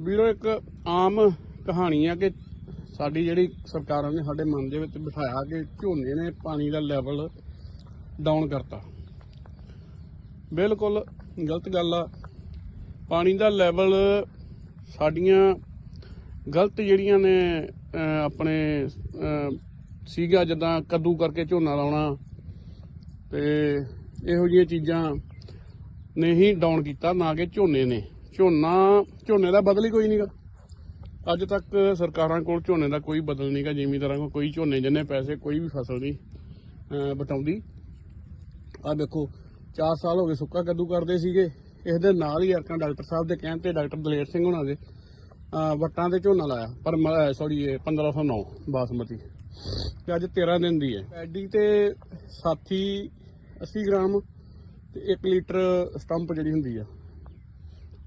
ਵੀਰੋ, ਇੱਕ ਆਮ ਕਹਾਣੀ ਆ ਕਿ ਸਾਡੀ ਜਿਹੜੀ ਸਰਕਾਰਾਂ ਨੇ ਸਾਡੇ ਮਨ ਦੇ ਵਿੱਚ ਬਿਠਾਇਆ ਕਿ ਝੋਨੇ ਨੇ ਪਾਣੀ ਦਾ ਲੈਵਲ ਡਾਊਨ ਕਰਤਾ। ਬਿਲਕੁਲ ਗਲਤ ਗੱਲ ਆ। ਪਾਣੀ ਦਾ ਲੈਵਲ ਸਾਡੀਆਂ ਗਲਤ ਜਿਹੜੀਆਂ ਨੇ ਆਪਣੇ ਸੀਗਾ ਜਦਾਂ ਕੱਦੂ ਕਰਕੇ ਝੋਨਾ ਲਾਉਣਾ ਤੇ ਇਹੋ ਜਿਹੀਆਂ ਚੀਜ਼ਾਂ ਨੇ ਹੀ ਡਾਊਨ ਕੀਤਾ, ਨਾ ਕਿ ਝੋਨੇ ਨੇ। ਝੋਨਾ, ਝੋਨੇ ਦਾ ਬਦਲ ਹੀ ਕੋਈ ਨਹੀਂਗਾ ਅੱਜ ਤੱਕ ਸਰਕਾਰਾਂ ਕੋਲ ਝੋਨੇ ਦਾ ਕੋਈ ਬਦਲ ਨਹੀਂਗਾ ਜ਼ਿਮੀਂਦਾਰਾਂ ਕੋਲ ਕੋਈ ਝੋਨੇ, ਜਿੰਨੇ ਪੈਸੇ ਕੋਈ ਵੀ ਫਸਲ ਨਹੀਂ ਬਟਾਉਂਦੀ ਆ ਦੇਖੋ 4 ਸਾਲ ਹੋ ਗਏ ਸੁੱਕਾ ਕੱਦੂ ਕਰਦੇ ਸੀਗੇ। ਇਸ ਦੇ ਨਾਲ ਹੀ ਅਰਕਾਂ ਡਾਕਟਰ ਸਾਹਿਬ ਦੇ ਕਹਿਣ ਤੇ ਡਾਕਟਰ ਦਲੇਰ ਸਿੰਘ ਹੁਣਾਂ ਦੇ ਵੱਟਾਂ ਤੇ ਝੋਨਾ ਲਾਇਆ। ਪਰ ਸੌਰੀ ਇਹ 1509 ਬਾਸਮਤੀ। ਤੇ ਅੱਜ 13 ਦਿਨ ਦੀ ਹੈ। ਐਡੀ ਤੇ ਸਾਥੀ 80 ਗ੍ਰਾਮ ਤੇ 1 ਲੀਟਰ ਸਟੰਪ ਜਿਹੜੀ ਹੁੰਦੀ ਆ।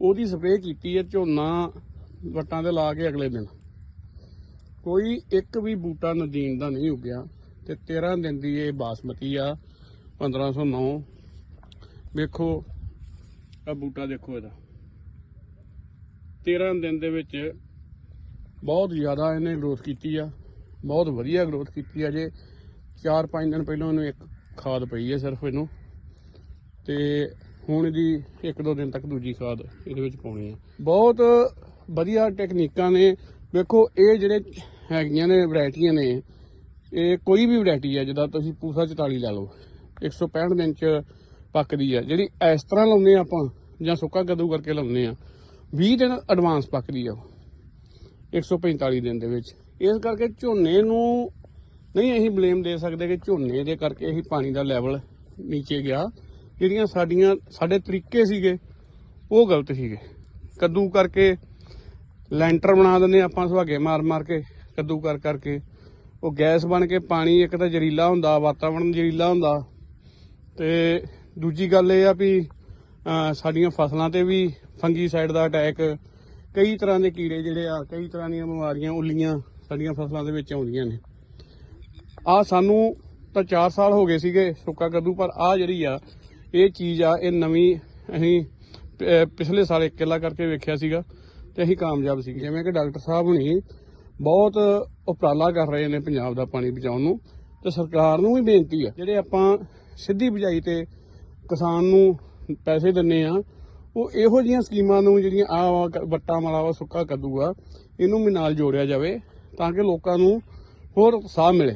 ਉਹਦੀ ਸਪਰੇਅ ਕੀਤੀ ਹੈ, ਝੋਨਾ ਵੱਟਾਂ ਤੇ ਲਾ ਕੇ ਅਗਲੇ ਦਿਨ। ਕੋਈ ਇੱਕ ਵੀ ਬੂਟਾ ਨਦੀਨ ਦਾ ਨਹੀਂ ਉੱਗਿਆ ਤੇ 13 ਦਿਨ ਦੀ ਇਹ ਬਾਸਮਤੀ ਆ 1509 ਵੇਖੋ ਆ ਬੂਟਾ ਦੇਖੋ ਇਹਦਾ। 13 ਦਿਨ ਦੇ ਵਿੱਚ ਬਹੁਤ ਜ਼ਿਆਦਾ ਇਹਨੇ ਗਰੋਥ ਕੀਤੀ ਆ, ਬਹੁਤ ਵਧੀਆ ਗਰੋਥ ਕੀਤੀ ਆ। ਜੇ 4-5 ਦਿਨ ਪਹਿਲਾਂ ਇਹਨੂੰ ਇੱਕ ਖਾਦ ਪਈ ਹੈ ਸਿਰਫ ਇਹਨੂੰ। ਤੇ ਹੁਣ ਇਹਦੀ 1-2 ਦਿਨ ਤੱਕ ਦੂਜੀ ਖਾਦ ਇਹਦੇ ਵਿੱਚ ਪਾਉਣੀ ਆ। ਬਹੁਤ ਵਧੀਆ ਟੈਕਨੀਕਾਂ ਨੇ। ਵੇਖੋ, ਇਹ ਜਿਹੜੇ ਹੈਗੀਆਂ ਨੇ ਵੈਰਾਈਟੀਆਂ ਨੇ, ਇਹ ਕੋਈ ਵੀ ਵੈਰਾਈਟੀ ਹੈ ਜਿੱਦਾਂ ਤੁਸੀਂ ਪੂਸਾ 44 ਲੈ ਲਓ 165 ਦਿਨ ਚ ਪੱਕਦੀ ਹੈ ਜਿਹੜੀ ਇਸ ਤਰ੍ਹਾਂ ਲਾਉਂਦੇ ਆ ਆਪਾਂ, ਜਾਂ ਸੁੱਕਾ ਕੱਦੂ ਕਰਕੇ ਲਾਉਂਦੇ ਆ 20 ਦਿਨ ਐਡਵਾਂਸ ਪੱਕਦੀ ਆ ਉਹ 145 ਦਿਨ ਦੇ ਵਿੱਚ। ਇਸ ਕਰਕੇ ਝੋਨੇ ਨੂੰ ਨਹੀਂ ਅਸੀਂ ਬਲੇਮ ਦੇ ਸਕਦੇ ਕਿ ਝੋਨੇ ਦੇ ਕਰਕੇ ਅਸੀਂ ਪਾਣੀ ਦਾ ਲੈਵਲ ਨੀਚੇ ਗਿਆ। ਜਿਹੜੀਆਂ ਸਾਡੀਆਂ, ਸਾਡੇ ਤਰੀਕੇ ਸੀਗੇ, ਉਹ ਗਲਤ ਸੀਗੇ। ਕੱਦੂ ਕਰਕੇ ਲੈਂਟਰ ਬਣਾ ਦਿੰਦੇ ਆਪਾਂ, ਸੁਹਾਗੇ ਮਾਰ ਮਾਰ ਕੇ, ਕੱਦੂ ਕਰ ਕਰਕੇ ਉਹ ਗੈਸ ਬਣ ਕੇ ਪਾਣੀ, ਇੱਕ ਤਾਂ ਜ਼ਹਿਰੀਲਾ ਹੁੰਦਾ ਵਾਤਾਵਰਣ ਜ਼ਹਿਰੀਲਾ ਹੁੰਦਾ। ਤੇ ਦੂਜੀ ਗੱਲ ਇਹ ਆ ਵੀ ਸਾਡੀਆਂ ਫਸਲਾਂ ਤੇ ਵੀ ਫੰਗੀਸਾਈਡ ਦਾ ਅਟੈਕ ਕਈ ਤਰ੍ਹਾਂ ਦੇ ਕੀੜੇ ਜਿਹੜੇ ਆ, ਕਈ ਤਰ੍ਹਾਂ ਦੀਆਂ ਬਿਮਾਰੀਆਂ, ਉੱਲੀਆਂ ਸਾਡੀਆਂ ਫਸਲਾਂ ਦੇ ਵਿੱਚ ਆਉਂਦੀਆਂ ਨੇ। ਆ ਸਾਨੂੰ ਤਾਂ 4 ਸਾਲ ਹੋ ਗਏ ਸੀਗੇ ਸੁੱਕਾ ਕੱਦੂ, ਪਰ ਆ ਜਿਹੜੀ ਆ ਇਹ ਚੀਜ਼ ਆ, ਇਹ ਨਵੀਂ ਅਸੀਂ ਪਿਛਲੇ ਸਾਲ ਇਕੱਲਾ ਕਰਕੇ ਵੇਖਿਆ ਸੀਗਾ ਤੇ ਅਸੀਂ ਕਾਮਯਾਬ ਸੀ ਜਿਵੇਂ ਕਿ ਡਾਕਟਰ ਸਾਹਿਬ ਹੁਣੀ ਬਹੁਤ ਉਪਰਾਲਾ ਕਰ ਰਹੇ ਨੇ ਪੰਜਾਬ ਦਾ ਪਾਣੀ ਬਚਾਉਣ ਨੂੰ ਤੇ ਸਰਕਾਰ ਨੂੰ ਵੀ ਬੇਨਤੀ ਆ, ਜਿਹੜੇ ਆਪਾਂ ਸਿੱਧੀ ਬਜਾਈ ਤੇ ਕਿਸਾਨ ਨੂੰ ਪੈਸੇ ਦਿੰਨੇ ਆ, ਉਹ ਇਹੋ ਜਿਹੀਆਂ ਸਕੀਮਾਂ ਨੂੰ ਜਿਹੜੀਆਂ ਆ ਵੱਟਾ ਵਾਲਾ ਵਾ, ਸੁੱਕਾ ਕੱਦੂ ਆ, ਇਹਨੂੰ ਵੀ ਨਾਲ ਜੋੜਿਆ ਜਾਵੇ ਤਾਂ ਕਿ ਲੋਕਾਂ ਨੂੰ ਹੋਰ ਉਤਸ਼ਾਹ ਮਿਲੇ।